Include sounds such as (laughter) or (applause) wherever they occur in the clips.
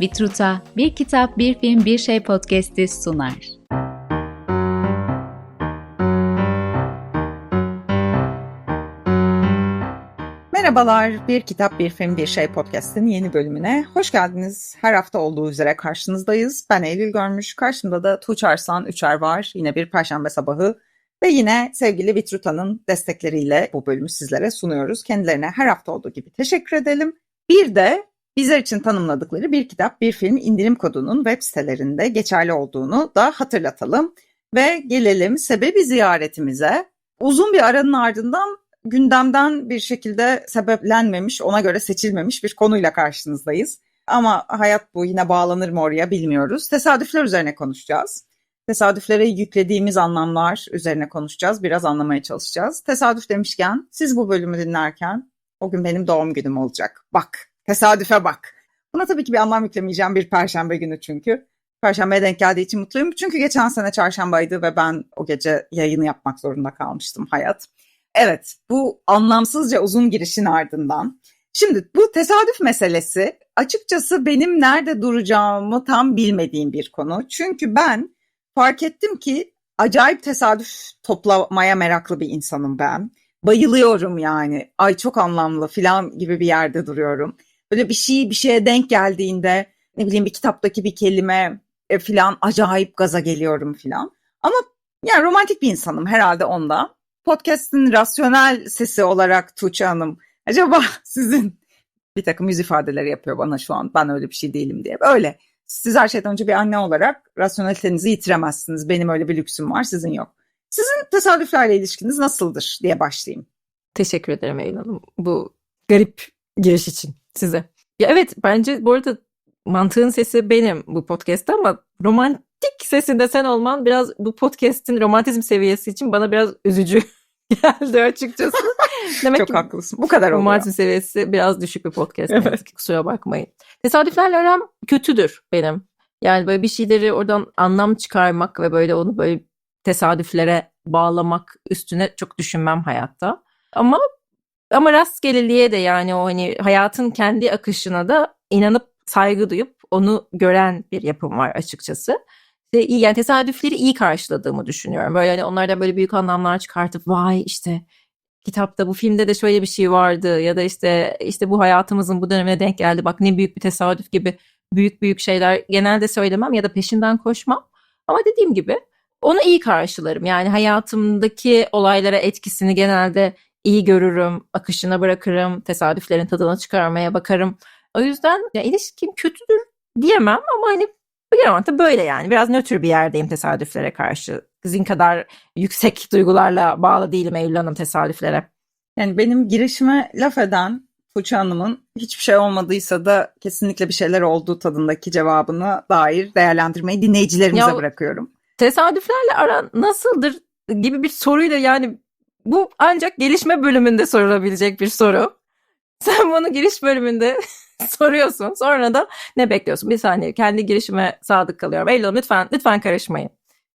Vitruta Bir Kitap Bir Film Bir Şey podcast'i sunar. Merhabalar, Bir Kitap Bir Film Bir Şey podcast'in yeni bölümüne hoş geldiniz. Her hafta olduğu üzere karşınızdayız. Ben Eylül Görmüş, karşımda da Tuğçe Arslan Üçer var. Yine bir perşembe sabahı ve yine sevgili Vitruta'nın destekleriyle bu bölümü sizlere sunuyoruz. Kendilerine her hafta olduğu gibi teşekkür edelim. Bir de bizler için tanımladıkları bir kitap, bir film indirim kodunun web sitelerinde geçerli olduğunu da hatırlatalım. Ve gelelim sebebi ziyaretimize. Uzun bir aranın ardından gündemden bir şekilde sebeplenmemiş, ona göre seçilmemiş bir konuyla karşınızdayız. Ama hayat bu yine bağlanır mı oraya bilmiyoruz. Tesadüfler üzerine konuşacağız. Tesadüflere yüklediğimiz anlamlar üzerine konuşacağız. Biraz anlamaya çalışacağız. Tesadüf demişken siz bu bölümü dinlerken o gün benim doğum günüm olacak. Bak, tesadüfe bak. Buna tabii ki bir anlam yüklemeyeceğim bir perşembe günü çünkü. Perşembeye denk geldiği için mutluyum. Çünkü geçen sene çarşambaydı ve ben o gece yayını yapmak zorunda kalmıştım hayat. Evet, bu anlamsızca uzun girişin ardından. Şimdi bu tesadüf meselesi açıkçası benim nerede duracağımı tam bilmediğim bir konu. Çünkü ben fark ettim ki acayip tesadüf toplamaya meraklı bir insanım ben. Bayılıyorum yani. Ay çok anlamlı filan gibi bir yerde duruyorum. Böyle bir şey bir şeye denk geldiğinde ne bileyim bir kitaptaki bir kelime e, filan acayip gaza geliyorum filan. Ama yani romantik bir insanım herhalde ondan podcast'in rasyonel sesi olarak Tuğçe Hanım acaba (laughs) sizin (laughs) bir takım yüz ifadeleri yapıyor bana şu an ben öyle bir şey değilim diye. Öyle. Siz her şeyden önce bir anne olarak rasyonelitenizi yitiremezsiniz. Benim öyle bir lüksüm var sizin yok. Sizin tesadüflerle ilişkiniz nasıldır diye başlayayım. Teşekkür ederim Eylül Hanım bu garip giriş için size. Ya evet bence bu arada mantığın sesi benim bu podcast'ta ama romantik sesinde sen olman biraz bu podcast'in romantizm seviyesi için bana biraz üzücü (laughs) geldi açıkçası. (laughs) Demek Çok ki haklısın. Bu kadar oluyor. Romantizm seviyesi biraz düşük bir podcast. Evet. Kusura bakmayın. Tesadüflerle aram kötüdür benim. Yani böyle bir şeyleri oradan anlam çıkarmak ve böyle onu böyle tesadüflere bağlamak üstüne çok düşünmem hayatta. Ama ama rastgeleliğe de yani o hani hayatın kendi akışına da inanıp saygı duyup onu gören bir yapım var açıkçası işte iyi yani tesadüfleri iyi karşıladığımı düşünüyorum. Böyle hani onlardan böyle büyük anlamlar çıkartıp vay işte kitapta bu filmde de şöyle bir şey vardı ya da işte işte bu hayatımızın bu dönemine denk geldi bak ne büyük bir tesadüf gibi büyük büyük şeyler genelde söylemem ya da peşinden koşmam. Ama dediğim gibi onu iyi karşılarım. Yani hayatımdaki olaylara etkisini genelde iyi görürüm, akışına bırakırım, tesadüflerin tadına çıkarmaya bakarım. O yüzden ya ilişkim kötüdür diyemem ama hani Genel olarak böyle yani. Biraz nötr bir yerdeyim tesadüflere karşı. Sizin kadar yüksek duygularla bağlı değilim Eylül Hanım tesadüflere. Yani benim girişime laf eden Tuğçe Hanım'ın hiçbir şey olmadıysa da kesinlikle bir şeyler olduğu tadındaki cevabına dair değerlendirmeyi dinleyicilerimize ya, bırakıyorum. Tesadüflerle aran nasıldır gibi bir soruyla yani bu ancak gelişme bölümünde sorulabilecek bir soru. (laughs) Sen bunu giriş bölümünde (laughs) soruyorsun. Sonra da ne bekliyorsun? Bir saniye kendi girişime sadık kalıyorum. Eylül lütfen lütfen karışmayın.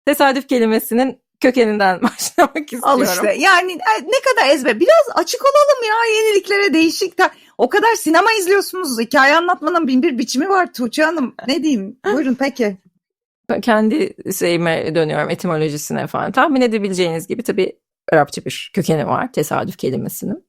Tesadüf kelimesinin kökeninden (laughs) başlamak istiyorum. Al işte yani e, ne kadar ezber. Biraz açık olalım ya yeniliklere değişik. O kadar sinema izliyorsunuz. Hikaye anlatmanın bin bir biçimi var Tuğçe Hanım. Ne diyeyim? Buyurun peki. Kendi şeyime dönüyorum etimolojisine falan. Tahmin edebileceğiniz gibi tabii Arapça bir kökeni var tesadüf kelimesinin.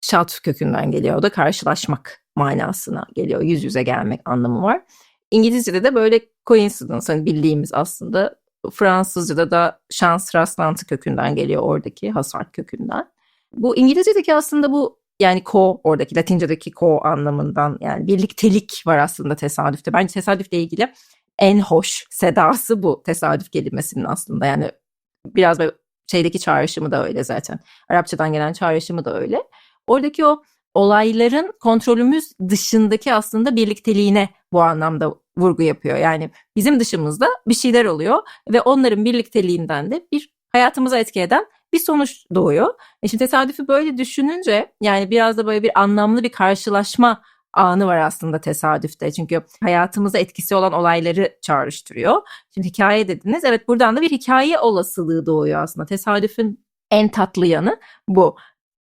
Şat kökünden geliyor. O da karşılaşmak manasına geliyor. Yüz yüze gelmek anlamı var. İngilizce'de de böyle coincidence hani bildiğimiz aslında Fransızca'da da şans rastlantı kökünden geliyor oradaki hasart kökünden. Bu İngilizce'deki aslında bu yani ko oradaki Latince'deki ko anlamından yani birliktelik var aslında tesadüfte. Bence tesadüfle ilgili en hoş sedası bu tesadüf kelimesinin aslında. Yani biraz böyle şeydeki çağrışımı da öyle zaten. Arapçadan gelen çağrışımı da öyle. Oradaki o olayların kontrolümüz dışındaki aslında birlikteliğine bu anlamda vurgu yapıyor. Yani bizim dışımızda bir şeyler oluyor ve onların birlikteliğinden de bir hayatımıza etki eden bir sonuç doğuyor. E şimdi tesadüfü böyle düşününce yani biraz da böyle bir anlamlı bir karşılaşma anı var aslında tesadüfte. Çünkü hayatımıza etkisi olan olayları çağrıştırıyor. Şimdi hikaye dediniz. Evet buradan da bir hikaye olasılığı doğuyor aslında. Tesadüfün en tatlı yanı bu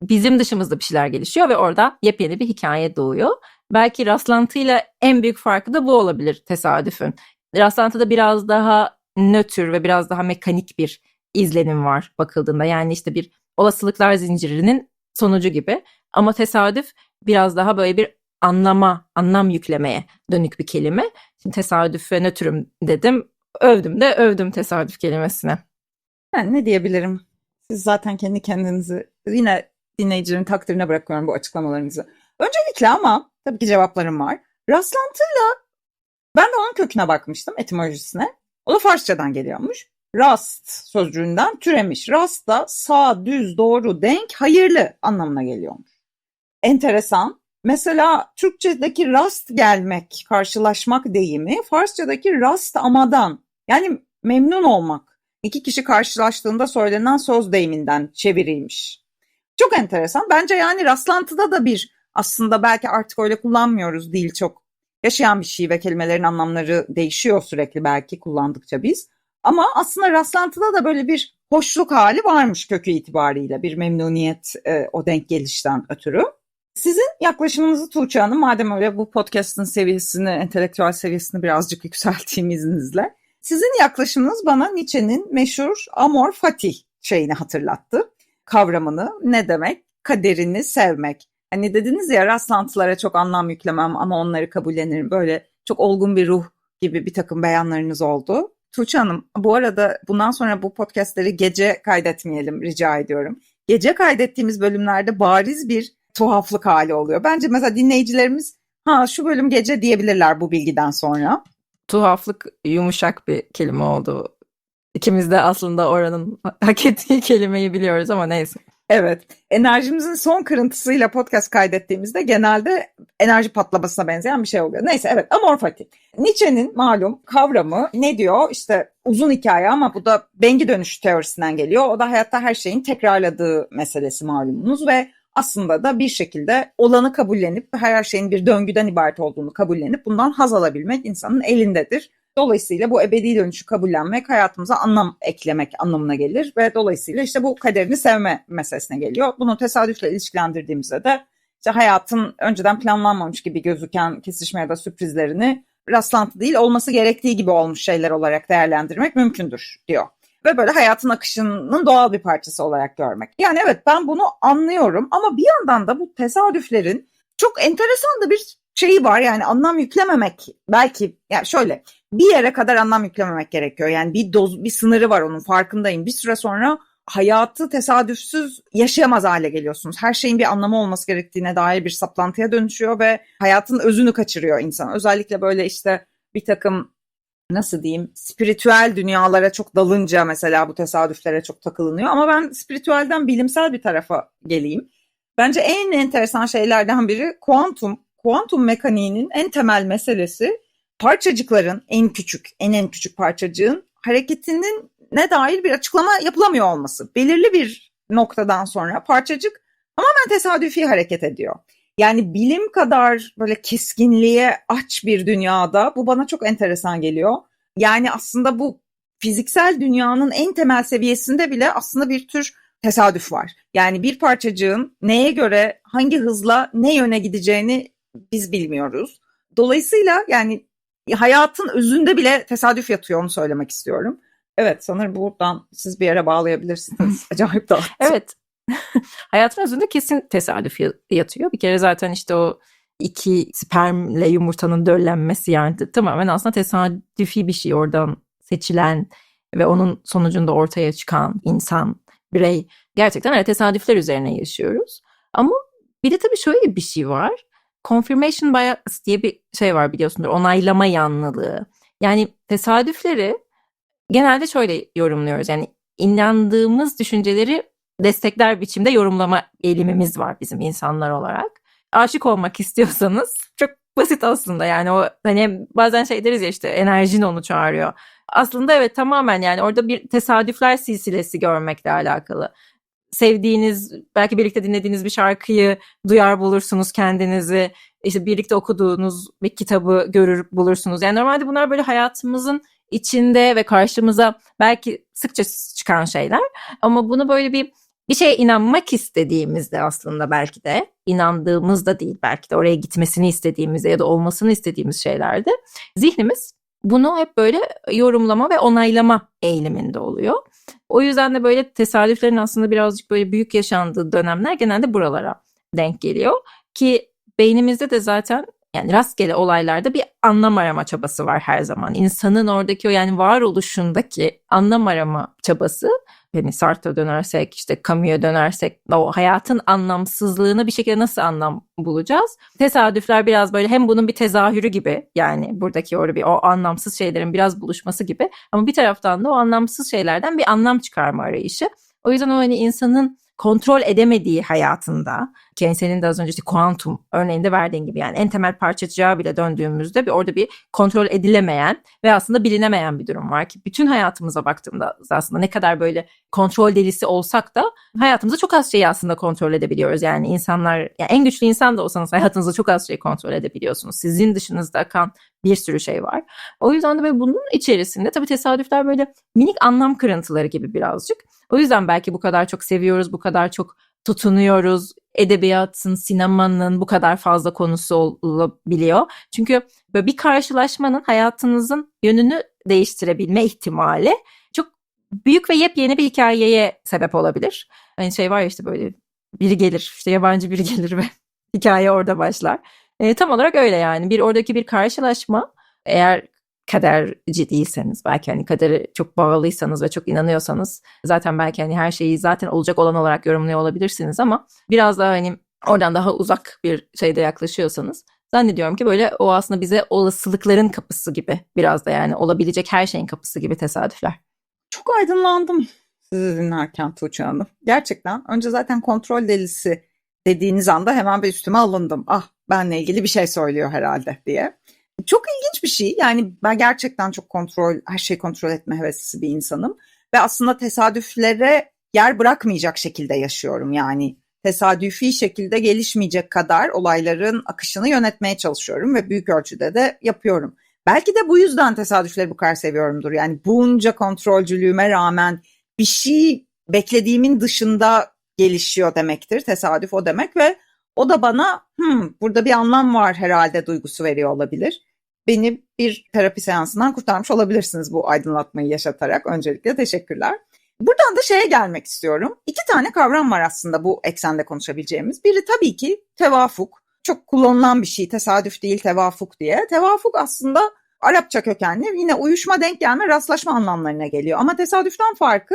bizim dışımızda bir şeyler gelişiyor ve orada yepyeni bir hikaye doğuyor. belki rastlantıyla en büyük farkı da bu olabilir tesadüfün. Rastlantıda biraz daha nötr ve biraz daha mekanik bir izlenim var bakıldığında. Yani işte bir olasılıklar zincirinin sonucu gibi. Ama tesadüf biraz daha böyle bir anlama, anlam yüklemeye dönük bir kelime. Şimdi tesadüf ve nötrüm dedim. Övdüm de övdüm tesadüf kelimesine. Ben ne diyebilirim? Siz zaten kendi kendinizi yine dinleyicilerin takdirine bırakıyorum bu açıklamalarınızı. Öncelikle ama tabii ki cevaplarım var. Rastlantıyla ben de onun köküne bakmıştım etimolojisine. O da Farsçadan geliyormuş. Rast sözcüğünden türemiş. Rast da sağ, düz, doğru, denk, hayırlı anlamına geliyormuş. Enteresan. Mesela Türkçedeki rast gelmek, karşılaşmak deyimi Farsçadaki rast amadan yani memnun olmak. İki kişi karşılaştığında söylenen söz deyiminden çeviriymiş. Çok enteresan. Bence yani rastlantıda da bir aslında belki artık öyle kullanmıyoruz değil çok yaşayan bir şey ve kelimelerin anlamları değişiyor sürekli belki kullandıkça biz. Ama aslında rastlantıda da böyle bir hoşluk hali varmış kökü itibariyle bir memnuniyet e, o denk gelişten ötürü. Sizin yaklaşımınızı Tuğçe Hanım madem öyle bu podcast'ın seviyesini, entelektüel seviyesini birazcık yükselteyim izninizle. Sizin yaklaşımınız bana Nietzsche'nin meşhur amor fatih şeyini hatırlattı. Kavramını ne demek? Kaderini sevmek. Hani dediniz ya rastlantılara çok anlam yüklemem ama onları kabullenirim. Böyle çok olgun bir ruh gibi bir takım beyanlarınız oldu. Tuğçe Hanım bu arada bundan sonra bu podcastleri gece kaydetmeyelim rica ediyorum. Gece kaydettiğimiz bölümlerde bariz bir tuhaflık hali oluyor. Bence mesela dinleyicilerimiz ha şu bölüm gece diyebilirler bu bilgiden sonra. Tuhaflık yumuşak bir kelime oldu. İkimiz de aslında oranın (laughs) hak ettiği kelimeyi biliyoruz ama neyse. Evet. Enerjimizin son kırıntısıyla podcast kaydettiğimizde genelde enerji patlamasına benzeyen bir şey oluyor. Neyse evet amorfati. Nietzsche'nin malum kavramı ne diyor? İşte uzun hikaye ama bu da bengi dönüş teorisinden geliyor. O da hayatta her şeyin tekrarladığı meselesi malumunuz ve aslında da bir şekilde olanı kabullenip her şeyin bir döngüden ibaret olduğunu kabullenip bundan haz alabilmek insanın elindedir. Dolayısıyla bu ebedi dönüşü kabullenmek hayatımıza anlam eklemek anlamına gelir ve dolayısıyla işte bu kaderini sevme meselesine geliyor. Bunu tesadüfle ilişkilendirdiğimizde de işte hayatın önceden planlanmamış gibi gözüken kesişme ya da sürprizlerini rastlantı değil olması gerektiği gibi olmuş şeyler olarak değerlendirmek mümkündür diyor. Ve böyle hayatın akışının doğal bir parçası olarak görmek. Yani evet ben bunu anlıyorum ama bir yandan da bu tesadüflerin çok enteresan da bir şeyi var yani anlam yüklememek belki yani şöyle bir yere kadar anlam yüklememek gerekiyor. Yani bir doz bir sınırı var onun farkındayım. Bir süre sonra hayatı tesadüfsüz yaşayamaz hale geliyorsunuz. Her şeyin bir anlamı olması gerektiğine dair bir saplantıya dönüşüyor ve hayatın özünü kaçırıyor insan. Özellikle böyle işte bir takım nasıl diyeyim spiritüel dünyalara çok dalınca mesela bu tesadüflere çok takılınıyor. Ama ben spiritüelden bilimsel bir tarafa geleyim. Bence en enteresan şeylerden biri kuantum. Kuantum mekaniğinin en temel meselesi parçacıkların en küçük, en en küçük parçacığın hareketinin ne dair bir açıklama yapılamıyor olması. Belirli bir noktadan sonra parçacık tamamen tesadüfi hareket ediyor. Yani bilim kadar böyle keskinliğe aç bir dünyada bu bana çok enteresan geliyor. Yani aslında bu fiziksel dünyanın en temel seviyesinde bile aslında bir tür tesadüf var. Yani bir parçacığın neye göre hangi hızla ne yöne gideceğini biz bilmiyoruz. Dolayısıyla yani hayatın özünde bile tesadüf yatıyor onu söylemek istiyorum. Evet sanırım buradan siz bir yere bağlayabilirsiniz. (laughs) Acayip da. Evet. (laughs) Hayatın özünde kesin tesadüf yatıyor. Bir kere zaten işte o iki spermle yumurtanın döllenmesi yani tamamen aslında tesadüfi bir şey oradan seçilen ve onun sonucunda ortaya çıkan insan, birey. Gerçekten evet tesadüfler üzerine yaşıyoruz. Ama bir de tabii şöyle bir şey var. Confirmation bias diye bir şey var biliyorsundur. Onaylama yanlılığı. Yani tesadüfleri genelde şöyle yorumluyoruz. Yani inandığımız düşünceleri destekler biçimde yorumlama eğilimimiz var bizim insanlar olarak. Aşık olmak istiyorsanız çok basit aslında yani o hani bazen şey deriz ya işte enerjin onu çağırıyor. Aslında evet tamamen yani orada bir tesadüfler silsilesi görmekle alakalı. Sevdiğiniz belki birlikte dinlediğiniz bir şarkıyı duyar bulursunuz kendinizi. İşte birlikte okuduğunuz bir kitabı görür bulursunuz. Yani normalde bunlar böyle hayatımızın içinde ve karşımıza belki sıkça çıkan şeyler. Ama bunu böyle bir bir şeye inanmak istediğimizde aslında belki de inandığımızda değil belki de oraya gitmesini istediğimizde ya da olmasını istediğimiz şeylerde zihnimiz bunu hep böyle yorumlama ve onaylama eğiliminde oluyor. O yüzden de böyle tesadüflerin aslında birazcık böyle büyük yaşandığı dönemler genelde buralara denk geliyor. Ki beynimizde de zaten yani rastgele olaylarda bir anlam arama çabası var her zaman. İnsanın oradaki o yani varoluşundaki anlam arama çabası hani Sartre'a dönersek işte Camus'a dönersek o hayatın anlamsızlığını bir şekilde nasıl anlam bulacağız? Tesadüfler biraz böyle hem bunun bir tezahürü gibi yani buradaki orada bir o anlamsız şeylerin biraz buluşması gibi ama bir taraftan da o anlamsız şeylerden bir anlam çıkarma arayışı. O yüzden o hani insanın kontrol edemediği hayatında ki senin de az önce işte kuantum örneğinde verdiğin gibi yani en temel parçacığa bile döndüğümüzde bir orada bir kontrol edilemeyen ve aslında bilinemeyen bir durum var ki bütün hayatımıza baktığımda aslında ne kadar böyle kontrol delisi olsak da hayatımızda çok az şeyi aslında kontrol edebiliyoruz. Yani insanlar yani en güçlü insan da olsanız hayatınızda çok az şey kontrol edebiliyorsunuz. Sizin dışınızda akan bir sürü şey var. O yüzden de böyle bunun içerisinde tabii tesadüfler böyle minik anlam kırıntıları gibi birazcık. O yüzden belki bu kadar çok seviyoruz, bu kadar çok tutunuyoruz. Edebiyatın, sinemanın bu kadar fazla konusu olabiliyor. Çünkü böyle bir karşılaşmanın hayatınızın yönünü değiştirebilme ihtimali çok büyük ve yepyeni bir hikayeye sebep olabilir. Hani şey var ya işte böyle biri gelir, işte yabancı biri gelir ve (laughs) hikaye orada başlar. E, tam olarak öyle yani. Bir oradaki bir karşılaşma eğer kaderci değilseniz belki hani kadere çok bağlıysanız ve çok inanıyorsanız zaten belki hani her şeyi zaten olacak olan olarak yorumluyor olabilirsiniz ama biraz daha hani oradan daha uzak bir şeyde yaklaşıyorsanız zannediyorum ki böyle o aslında bize olasılıkların kapısı gibi biraz da yani olabilecek her şeyin kapısı gibi tesadüfler. Çok aydınlandım sizi dinlerken Tuğçe Hanım. Gerçekten önce zaten kontrol delisi dediğiniz anda hemen bir üstüme alındım. Ah benle ilgili bir şey söylüyor herhalde diye. Çok ilginç bir şey. Yani ben gerçekten çok kontrol, her şeyi kontrol etme heveslisi bir insanım. Ve aslında tesadüflere yer bırakmayacak şekilde yaşıyorum. Yani tesadüfi şekilde gelişmeyecek kadar olayların akışını yönetmeye çalışıyorum ve büyük ölçüde de yapıyorum. Belki de bu yüzden tesadüfleri bu kadar seviyorumdur. Yani bunca kontrolcülüğüme rağmen bir şey beklediğimin dışında gelişiyor demektir. Tesadüf o demek ve o da bana hmm, burada bir anlam var herhalde duygusu veriyor olabilir. Beni bir terapi seansından kurtarmış olabilirsiniz bu aydınlatmayı yaşatarak. Öncelikle teşekkürler. Buradan da şeye gelmek istiyorum. İki tane kavram var aslında bu eksende konuşabileceğimiz. Biri tabii ki tevafuk. Çok kullanılan bir şey. Tesadüf değil tevafuk diye. Tevafuk aslında Arapça kökenli yine uyuşma denk gelme rastlaşma anlamlarına geliyor. Ama tesadüften farkı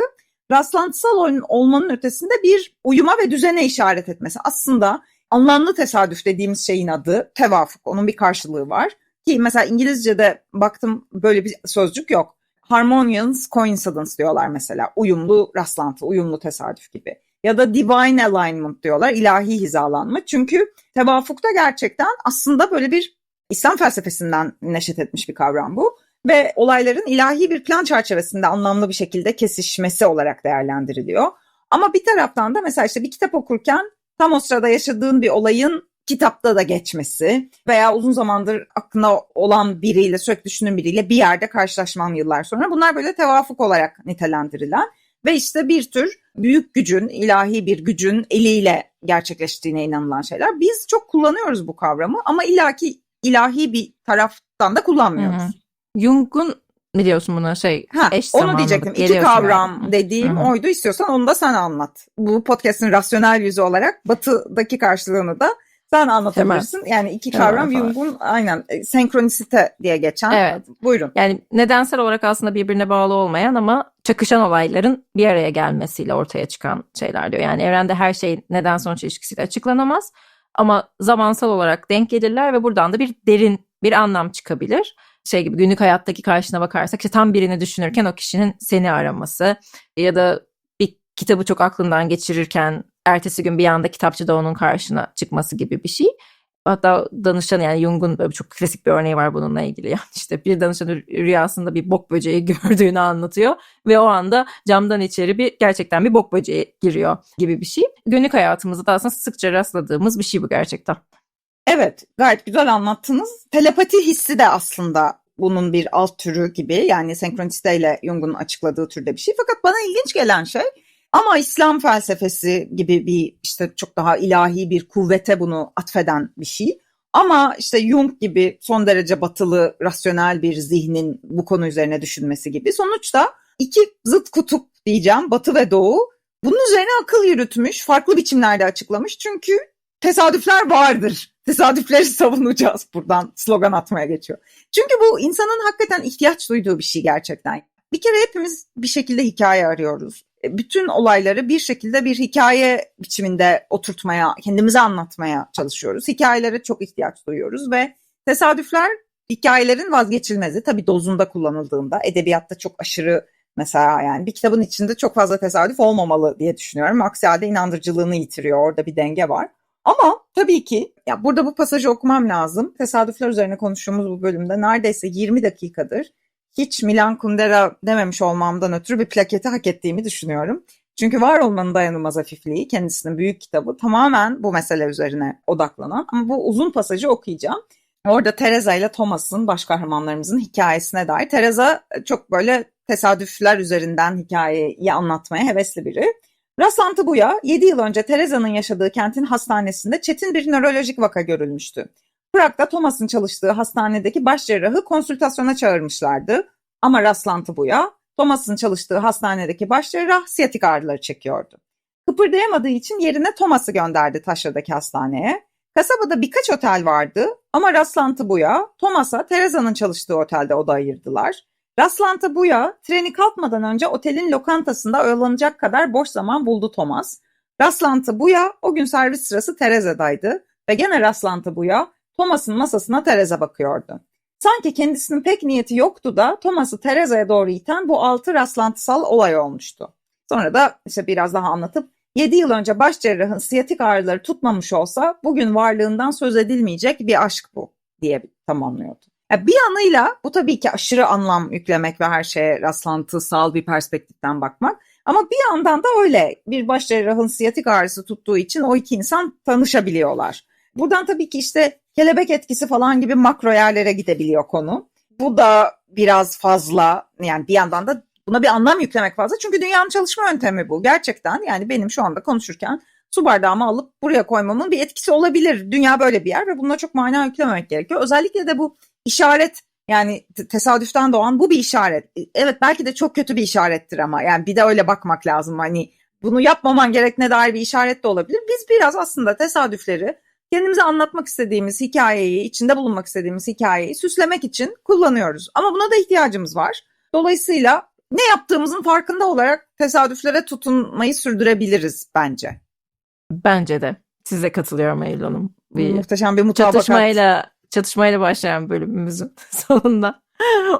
rastlantısal olmanın ötesinde bir uyuma ve düzene işaret etmesi. Aslında anlamlı tesadüf dediğimiz şeyin adı tevafuk. Onun bir karşılığı var. Ki mesela İngilizce'de baktım böyle bir sözcük yok. Harmonious coincidence diyorlar mesela. Uyumlu rastlantı, uyumlu tesadüf gibi. Ya da divine alignment diyorlar. ilahi hizalanma. Çünkü tevafukta gerçekten aslında böyle bir İslam felsefesinden neşet etmiş bir kavram bu. Ve olayların ilahi bir plan çerçevesinde anlamlı bir şekilde kesişmesi olarak değerlendiriliyor. Ama bir taraftan da mesela işte bir kitap okurken tam o sırada yaşadığın bir olayın kitapta da geçmesi veya uzun zamandır aklına olan biriyle sürekli düşündüğün biriyle bir yerde karşılaşman yıllar sonra bunlar böyle tevafuk olarak nitelendirilen ve işte bir tür büyük gücün, ilahi bir gücün eliyle gerçekleştiğine inanılan şeyler. Biz çok kullanıyoruz bu kavramı ama ilaki ilahi bir taraftan da kullanmıyoruz. Hı-hı. Jung'un biliyorsun buna şey ha, eş Onu diyecektim. İki kavram yani. dediğim Hı-hı. oydu. İstiyorsan onu da sen anlat. Bu podcast'in rasyonel yüzü olarak batıdaki karşılığını da sen anlatabilirsin. Hemen. Yani iki kavram Jung'un aynen e, senkronisite diye geçen. Evet. Buyurun. Yani nedensel olarak aslında birbirine bağlı olmayan ama çakışan olayların bir araya gelmesiyle ortaya çıkan şeyler diyor. Yani evrende her şey neden sonuç ilişkisiyle açıklanamaz ama zamansal olarak denk gelirler ve buradan da bir derin bir anlam çıkabilir. Şey gibi günlük hayattaki karşına bakarsak işte tam birini düşünürken o kişinin seni araması ya da bir kitabı çok aklından geçirirken ertesi gün bir anda kitapçıda onun karşına çıkması gibi bir şey. Hatta danışan yani Jung'un böyle çok klasik bir örneği var bununla ilgili. (laughs) Yani işte bir danışan rüyasında bir bok böceği (laughs) gördüğünü anlatıyor ve o anda camdan içeri bir gerçekten bir bok böceği giriyor gibi bir şey. Günlük hayatımızda da aslında sıkça rastladığımız bir şey bu gerçekten. Evet gayet güzel anlattınız. Telepati hissi de aslında bunun bir alt türü gibi yani senkroniste ile Jung'un açıkladığı türde bir şey. Fakat bana ilginç gelen şey Ama İslam felsefesi gibi bir işte çok daha ilahi bir kuvvete bunu atfeden bir şey. Ama işte Jung gibi son derece batılı, rasyonel bir zihnin bu konu üzerine düşünmesi gibi. Sonuçta iki zıt kutup diyeceğim, batı ve doğu. Bunun üzerine akıl yürütmüş, farklı biçimlerde açıklamış. Çünkü tesadüfler vardır. Tesadüfleri (laughs) savunacağız buradan slogan atmaya geçiyor. Çünkü bu insanın hakikaten ihtiyaç duyduğu bir şey gerçekten. Bir kere hepimiz bir şekilde hikaye arıyoruz. E, bütün olayları bir şekilde bir hikaye biçiminde oturtmaya, kendimize anlatmaya çalışıyoruz. Hikayelere çok ihtiyaç duyuyoruz ve tesadüfler hikayelerin vazgeçilmezi. Tabii dozunda kullanıldığında edebiyatta çok aşırı mesela yani bir kitabın içinde çok fazla tesadüf olmamalı diye düşünüyorum. Aksi halde inandırıcılığını yitiriyor. Orada bir denge var. Ama tabii ki ya burada bu pasajı okumam lazım. Tesadüfler üzerine konuştuğumuz bu bölümde neredeyse 20 dakikadır hiç Milan Kundera dememiş olmamdan ötürü bir plaketi hak ettiğimi düşünüyorum. Çünkü var olmanın dayanılmaz hafifliği kendisinin büyük kitabı tamamen bu mesele üzerine odaklanan ama bu uzun pasajı okuyacağım. Orada Teresa ile Thomas'ın baş kahramanlarımızın hikayesine dair. Teresa çok böyle tesadüfler üzerinden hikayeyi anlatmaya hevesli biri. Rastlantı bu ya. 7 yıl önce Teresa'nın yaşadığı kentin hastanesinde çetin bir nörolojik vaka görülmüştü. Prag'da Thomas'ın çalıştığı hastanedeki baş cerrahı konsültasyona çağırmışlardı. Ama rastlantı bu ya. Thomas'ın çalıştığı hastanedeki baş cerrah siyatik ağrıları çekiyordu. Kıpırdayamadığı için yerine Thomas'ı gönderdi taşradaki hastaneye. Kasabada birkaç otel vardı ama rastlantı bu ya. Thomas'a Teresa'nın çalıştığı otelde oda ayırdılar. Rastlantı bu ya. Treni kalkmadan önce otelin lokantasında oyalanacak kadar boş zaman buldu Thomas. Rastlantı bu ya. O gün servis sırası Teresa'daydı. Ve gene rastlantı bu ya. Thomas'ın masasına Teresa bakıyordu. Sanki kendisinin pek niyeti yoktu da Thomas'ı Teresa'ya doğru iten bu altı rastlantısal olay olmuştu. Sonra da işte biraz daha anlatıp 7 yıl önce baş cerrahın siyatik ağrıları tutmamış olsa bugün varlığından söz edilmeyecek bir aşk bu diye tamamlıyordu. Bir yanıyla bu tabii ki aşırı anlam yüklemek ve her şeye rastlantısal bir perspektiften bakmak. Ama bir yandan da öyle bir baş cerrahın siyatik ağrısı tuttuğu için o iki insan tanışabiliyorlar. Buradan tabii ki işte kelebek etkisi falan gibi makro yerlere gidebiliyor konu. Bu da biraz fazla yani bir yandan da buna bir anlam yüklemek fazla. Çünkü dünyanın çalışma yöntemi bu. Gerçekten yani benim şu anda konuşurken su bardağımı alıp buraya koymamın bir etkisi olabilir. Dünya böyle bir yer ve buna çok mana yüklememek gerekiyor. Özellikle de bu işaret yani tesadüften doğan bu bir işaret. Evet belki de çok kötü bir işarettir ama yani bir de öyle bakmak lazım. Hani bunu yapmaman gerektiğine dair bir işaret de olabilir. Biz biraz aslında tesadüfleri kendimize anlatmak istediğimiz hikayeyi, içinde bulunmak istediğimiz hikayeyi süslemek için kullanıyoruz. Ama buna da ihtiyacımız var. Dolayısıyla ne yaptığımızın farkında olarak tesadüflere tutunmayı sürdürebiliriz bence. Bence de. Size katılıyorum Eylül Hanım. Bir Muhteşem bir mutabakat. Çatışmayla, çatışmayla başlayan bölümümüzün (laughs) sonunda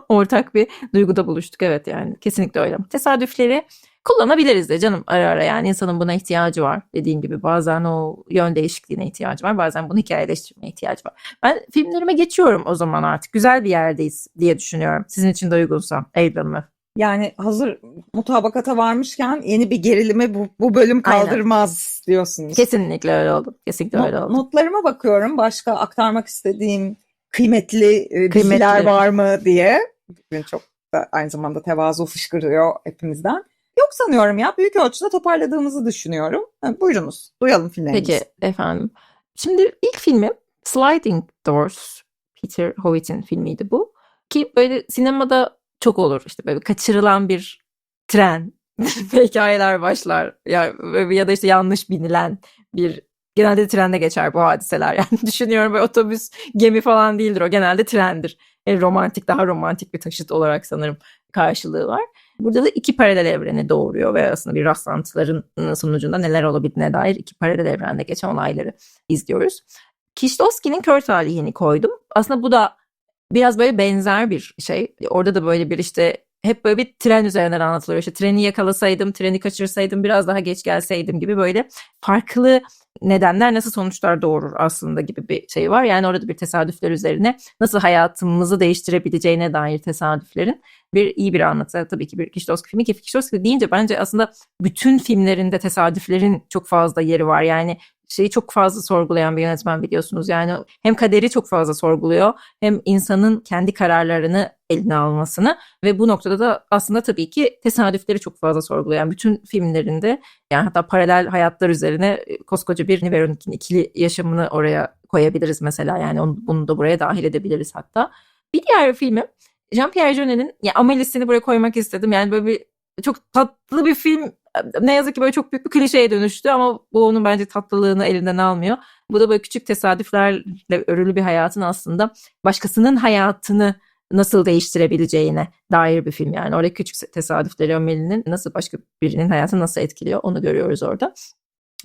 ortak bir duyguda buluştuk. Evet yani kesinlikle öyle. Tesadüfleri kullanabiliriz de canım ara ara yani insanın buna ihtiyacı var. Dediğin gibi bazen o yön değişikliğine ihtiyacı var. Bazen bunu hikayeleştirmeye ihtiyacı var. Ben filmlerime geçiyorum o zaman artık. Güzel bir yerdeyiz diye düşünüyorum. Sizin için de uygunsa Eylül? Yani hazır mutabakata varmışken yeni bir gerilimi bu, bu bölüm kaldırmaz Aynen. diyorsunuz. Kesinlikle öyle oldu. Kesinlikle Not, öyle oldu. Notlarıma bakıyorum. Başka aktarmak istediğim kıymetli, kıymetli. bilgiler var mı diye. Bugün çok da aynı zamanda tevazu fışkırıyor hepimizden. Yok sanıyorum ya. Büyük ölçüde toparladığımızı düşünüyorum. Buyurunuz. Duyalım filmlerimizi. Peki efendim. Şimdi ilk filmim Sliding Doors. Peter Howitt'in filmiydi bu. Ki böyle sinemada çok olur. İşte böyle kaçırılan bir tren (laughs) hikayeler başlar. Ya, ya da işte yanlış binilen bir genelde trende geçer bu hadiseler. (laughs) Yani düşünüyorum böyle otobüs, gemi falan değildir o. Genelde trendir. Yani romantik, daha romantik bir taşıt olarak sanırım karşılığı var. Burada da iki paralel evreni doğuruyor ve aslında bir rastlantıların sonucunda neler olabildiğine dair iki paralel evrende geçen olayları izliyoruz. Kişlowski'nin kör talihini koydum. Aslında bu da biraz böyle benzer bir şey. Orada da böyle bir işte hep böyle bir tren üzerinden anlatılıyor. İşte treni yakalasaydım, treni kaçırsaydım, biraz daha geç gelseydim gibi böyle farklı nedenler nasıl sonuçlar doğurur aslında gibi bir şey var. Yani orada bir tesadüfler üzerine nasıl hayatımızı değiştirebileceğine dair tesadüflerin bir iyi bir anlatı. Tabii ki bir Kişlowski filmi ki Kişlowski deyince bence aslında bütün filmlerinde tesadüflerin çok fazla yeri var. Yani şeyi çok fazla sorgulayan bir yönetmen biliyorsunuz. Yani hem kaderi çok fazla sorguluyor hem insanın kendi kararlarını eline almasını ve bu noktada da aslında tabii ki tesadüfleri çok fazla sorgulayan bütün filmlerinde yani hatta paralel hayatlar üzerine e, koskoca bir Veronic'in ikili yaşamını oraya koyabiliriz mesela yani onu, bunu da buraya dahil edebiliriz hatta. Bir diğer filmim Jean-Pierre Jeunet'in ya Amelie'sini buraya koymak istedim. Yani böyle bir çok tatlı bir film. Ne yazık ki böyle çok büyük bir klişeye dönüştü ama bu onun bence tatlılığını elinden almıyor. Bu da böyle küçük tesadüflerle örülü bir hayatın aslında başkasının hayatını nasıl değiştirebileceğine dair bir film yani. Orada küçük tesadüfleri Amelie'nin nasıl başka birinin hayatını nasıl etkiliyor onu görüyoruz orada.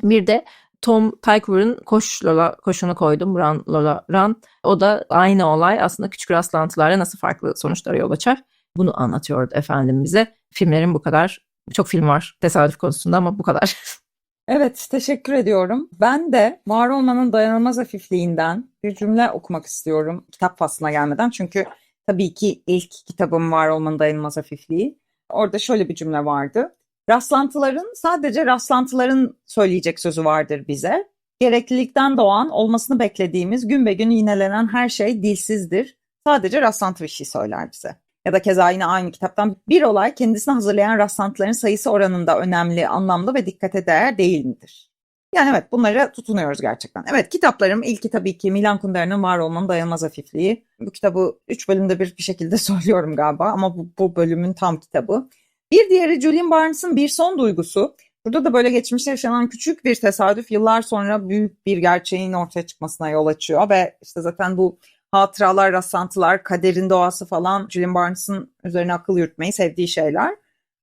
Bir de Tom Tykwer'ın Koş Lola koşunu koydum. Run Lola Run. O da aynı olay aslında küçük rastlantılarla nasıl farklı sonuçlara yol açar. Bunu anlatıyordu efendim bize. Filmlerin bu kadar. Çok film var tesadüf konusunda ama bu kadar. (laughs) Evet, teşekkür ediyorum. Ben de var olmanın dayanılmaz hafifliğinden bir cümle okumak istiyorum kitap faslına gelmeden. Çünkü tabii ki ilk kitabım var olmanın dayanılmaz hafifliği. Orada şöyle bir cümle vardı. Rastlantıların sadece rastlantıların söyleyecek sözü vardır bize. Gereklilikten doğan, olmasını beklediğimiz gün be gün yinelenen her şey dilsizdir. Sadece rastlantı bir şey söyler bize. Ya da keza yine aynı kitaptan bir olay kendisini hazırlayan rastlantıların sayısı oranında önemli, anlamlı ve dikkate değer değil midir? Yani evet bunlara tutunuyoruz gerçekten. Evet kitaplarım ilki tabii ki Milan Kundera'nın Var Olmanın Dayanılmaz Hafifliği. Bu kitabı 3 bölümde bir bir şekilde (laughs) söylüyorum galiba ama bu, bu bölümün tam kitabı. Bir diğeri Julian Barnes'ın Bir Son Duygusu. Burada da böyle geçmişte yaşanan küçük bir tesadüf yıllar sonra büyük bir gerçeğin ortaya çıkmasına yol açıyor ve işte zaten bu hatıralar, rastlantılar, kaderin doğası falan Julian Barnes'ın üzerine akıl yürütmeyi sevdiği şeyler.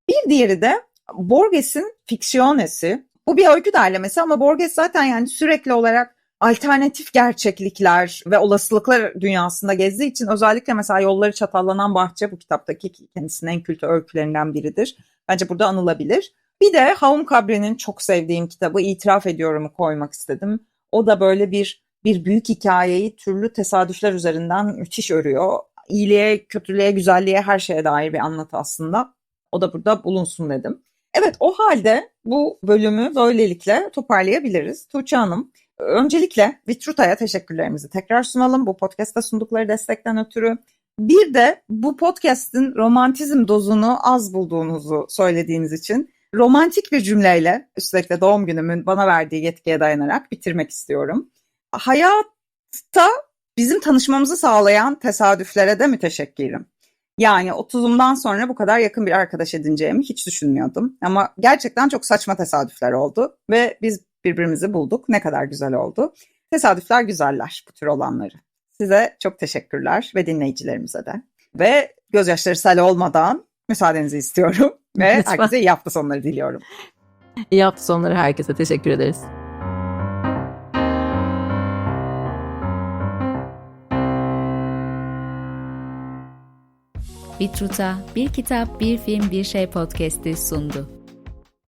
Bir diğeri de Borges'in Fictiones'i. Bu bir öykü derlemesi ama Borges zaten yani sürekli olarak alternatif gerçeklikler ve olasılıklar dünyasında gezdiği için özellikle mesela Yolları Çatallanan Bahçe bu kitaptaki kendisinin en kült öykülerinden biridir. Bence burada anılabilir. Bir de Haum Cabre'nin çok sevdiğim kitabı İtiraf Ediyorum'u koymak istedim. O da böyle bir bir büyük hikayeyi türlü tesadüfler üzerinden müthiş örüyor. İyiliğe, kötülüğe, güzelliğe her şeye dair bir anlatı aslında. O da burada bulunsun dedim. Evet o halde bu bölümü böylelikle toparlayabiliriz. Tuğçe Hanım, öncelikle Vitruta'ya teşekkürlerimizi tekrar sunalım. Bu podcast'ta sundukları destekten ötürü. Bir de bu podcast'in romantizm dozunu az bulduğunuzu söylediğiniz için romantik bir cümleyle üstelik de doğum günümün bana verdiği yetkiye dayanarak bitirmek istiyorum. Hayatta bizim tanışmamızı sağlayan tesadüflere de müteşekkirim. Yani 30'umdan sonra bu kadar yakın bir arkadaş edineceğimi hiç düşünmüyordum. Ama gerçekten çok saçma tesadüfler oldu ve biz birbirimizi bulduk. Ne kadar güzel oldu. Tesadüfler güzeller bu tür olanları. Size çok teşekkürler ve dinleyicilerimize de. Ve gözyaşları sel olmadan müsaadenizi istiyorum ve Lütfen. herkese iyi hafta sonları diliyorum. İyi hafta sonları herkese teşekkür ederiz. Vitruta Bir Kitap Bir Film Bir Şey podcast'i sundu.